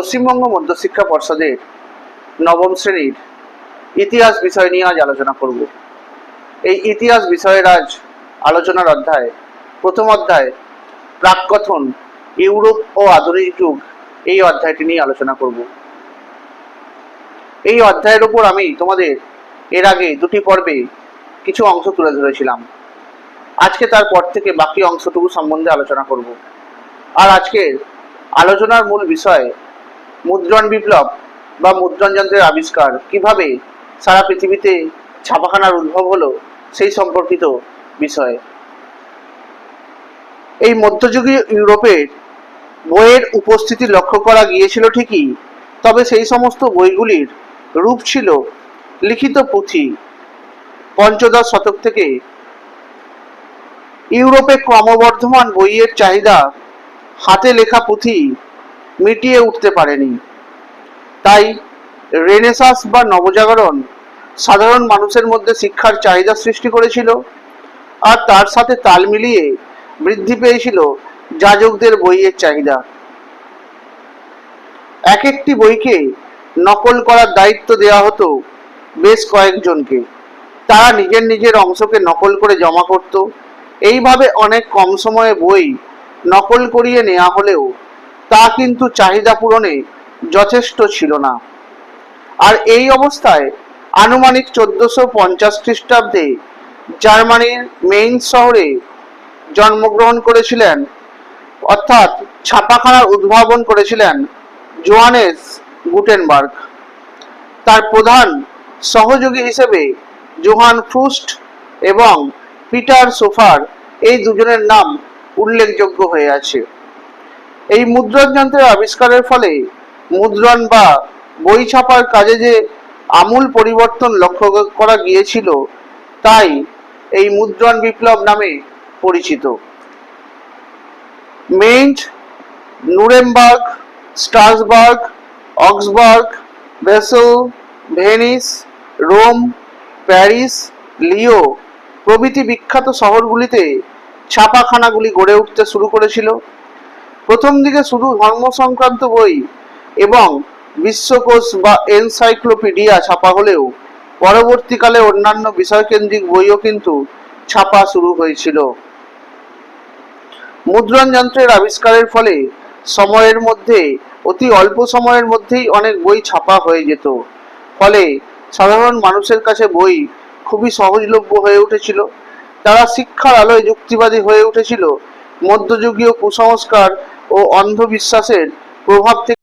পশ্চিমবঙ্গ মধ্যশিক্ষা পর্ষদের নবম শ্রেণির ইতিহাস বিষয় নিয়ে আজ আলোচনা করব। এই ইতিহাস বিষয়ের আজ আলোচনার অধ্যায়, প্রথম অধ্যায়, প্রাককথন, ইউরোপ ও আধুনিক যুগ, এই অধ্যায়টি নিয়ে আলোচনা করব। এই অধ্যায়ের উপর আমি তোমাদের এর আগে দুটি পর্বে কিছু অংশ তুলে ধরেছিলাম। আজকে তারপর থেকে বাকি অংশটুকু সম্বন্ধে আলোচনা করব। আর আজকের আলোচনার মূল বিষয় মুদ্রণ বিপ্লব বা মুদ্রণ যন্ত্রের আবিষ্কার কীভাবে সারা পৃথিবীতে ছাপাখানার উদ্ভব হলো সেই সম্পর্কিত বিষয়। এই মধ্যযুগীয় ইউরোপের বইয়ের উপস্থিতি লক্ষ্য করা গিয়েছিল ঠিকই, তবে সেই সমস্ত বইগুলির রূপ ছিল লিখিত পুঁথি। পঞ্চদশ শতক থেকে ইউরোপে ক্রমবর্ধমান বইয়ের চাহিদা হাতে লেখা পুঁথি মিটিয়ে উঠতে পারেনি। তাই রেনেসাস বা নবজাগরণ সাধারণ মানুষের মধ্যে শিক্ষার চাহিদা সৃষ্টি করেছিল আর তার সাথে তাল মিলিয়ে বৃদ্ধি পেয়েছিল যাজকদের বইয়ের চাহিদা। এক একটি বইকে নকল করার দায়িত্ব দেওয়া হতো বেশ কয়েকজনকে। তারা নিজের নিজের অংশকে নকল করে জমা করত। এইভাবে অনেক কম সময়ে বই নকল করিয়ে নেওয়া হলেও তা কিন্তু চাহিদা পূরণে যথেষ্ট ছিল না। আর এই অবস্থায় আনুমানিক চোদ্দশো পঞ্চাশ খ্রিস্টাব্দে জার্মানির মেইন শহরে জন্মগ্রহণ করেছিলেন, অর্থাৎ ছাপাখানার উদ্ভাবন করেছিলেন জোয়ানেস গুটেনবার্গ। তার প্রধান সহযোগী হিসেবে জোহান ফ্রুস্ট এবং পিটার সোফার এই দুজনের নাম উল্লেখযোগ্য হয়ে আছে। এই মুদ্রণ যন্ত্রের আবিষ্কারের ফলে মুদ্রণ বা বই ছাপার কাজে যে আমূল পরিবর্তন লক্ষ্য করা গিয়েছিল, তাই এই মুদ্রণ বিপ্লব নামে পরিচিত। Mainz, Nuremberg, Strasbourg, Augsburg, Basel, Venice, Rome, Paris, Lyon প্রভৃতি বিখ্যাত শহরগুলিতে ছাপাখানাগুলি গড়ে উঠতে শুরু করেছিল। প্রথম দিকে শুধু ধর্ম সংক্রান্ত বই এবং বিশ্বকোষ বা এনসাইক্লোপিডিয়া ছাপা হলেও পরবর্তীকালে অন্যান্য বিষয়কেন্দ্রিক বইও কিন্তু ছাপা শুরু হয়েছিল। মুদ্রণ যন্ত্রের আবিষ্কারের ফলে সময়ের মধ্যে, অতি অল্প সময়ের মধ্যেই অনেক বই ছাপা হয়ে যেত। ফলে সাধারণ মানুষের কাছে বই খুবই সহজলভ্য হয়ে উঠেছিল। তারা শিক্ষার আলোয় যুক্তিবাদী হয়ে উঠেছিল। মধ্যযুগীয় কুসংস্কার ও অন্ধবিশ্বাসের প্রভাব থেকে